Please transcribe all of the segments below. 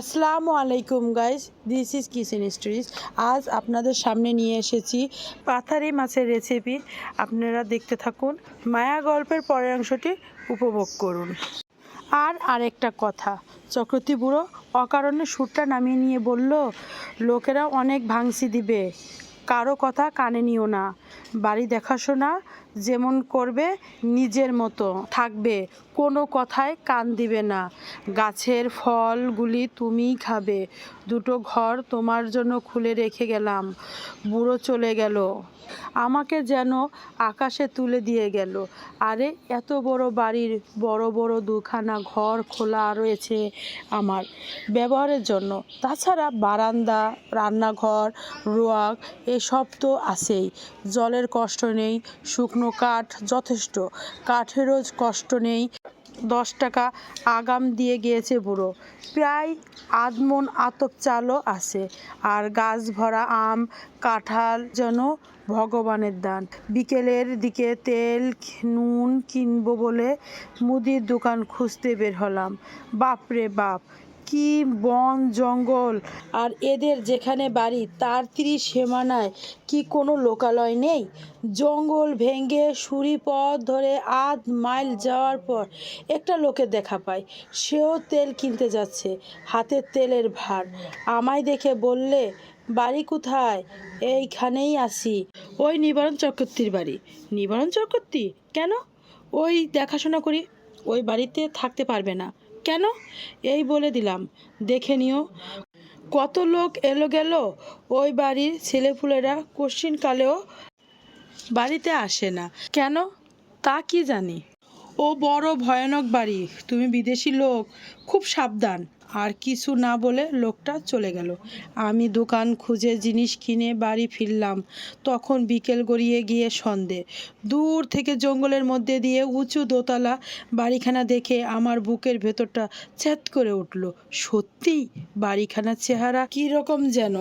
আসসালামু আলাইকুম guys this is kitchen stories আজ আপনাদের সামনে নিয়ে এসেছি পাথারি মাছের রেসিপি আপনারা দেখতে থাকুন। মায়া গল্পের পরের অংশটি উপভোগ করুন। আর আরেকটা কথা চক্রতি বুড়ো অকারণে সুরটা নামিয়ে নিয়ে বলল, লোকেরা অনেক ভাংসি দিবে। কারও কথা কানে নিও না। বাড়ি দেখাশোনা যেমন করবে, নিজের মতো থাকবে, কোনো কথায় কান দিবে না। গাছের ফলগুলি তুমিই খাবে, দুটো ঘর তোমার জন্য খুলে রেখে গেলাম, বুড়ো চলে গেল। আমাকে যেন আকাশে তুলে দিয়ে গেল। আরে, এত বড় বাড়ির বড় বড় দুখানা ঘর খোলা রয়েছে আমার ব্যবহারের জন্য। তাছাড়া বারান্দা, রান্নাঘর, রোয়াক এসব তো আছেই। জলের কষ্ট নেই, শুকনো কাঠ যথেষ্ট। কাঠেরও কষ্ট নেই, দশ টাকা আগাম দিয়ে গিয়েছে বুড়ো। প্রায় আধমন আতপ চালও আছে, আর গাছ ভরা আম, কাঁঠাল যেন ভগবানের দান। বিকেলের দিকে তেল, নুন কিনবো বলে মুদির দোকান খুঁজতে বের হলাম। বাপরে বাপ কি বন জঙ্গল? আর এদের যেখানে বাড়ি, তার ত্রিশ সীমানায় কি কোনো লোকালয় নেই? জঙ্গল ভেঙে সুরি পথ ধরে আধ মাইল যাওয়ার পর একটা লোকের দেখা পায় সেও তেল কিনতে যাচ্ছে, হাতে তেলের ভার। আমায় দেখে বললে, বাড়ি কোথায়? এইখানেই আসি ওই নিবারণ চক্রবর্তীর বাড়ি। নিবারণ চক্রবর্তী? কেন? ওই দেখাশোনা করি। ওই বাড়িতে থাকতে পারবে না। কেন? এই বলে দিলাম। দেখে নিও। কত লোক এলো গেল? ওই বাড়ির ছেলেপুলেরা কোশ্চিনকালেও বাড়িতে আসে না। কেন? তা কি জানি? ও বড় ভয়ানক বাড়ি। তুমি বিদেশি লোক, খুব সাবধান। আর কিছু না বলে লোকটা চলে গেল। আমি দোকান খুঁজে জিনিস কিনে বাড়ি ফিরলাম। তখন বিকেল গড়িয়ে গিয়ে সন্ধে। দূর থেকে জঙ্গলের মধ্যে দিয়ে উঁচু দোতলা বাড়িখানা দেখে আমার বুকের ভেতরটা চ্যাত করে উঠল। সত্যি বাড়িখানার চেহারা কী রকম যেন।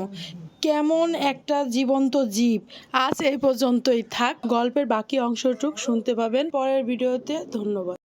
কেমন একটা জীবন্ত জীব। আজ এই পর্যন্তই থাক। গল্পের বাকি অংশটুক শুনতে পাবেন। পরের ভিডিওতে ধন্যবাদ।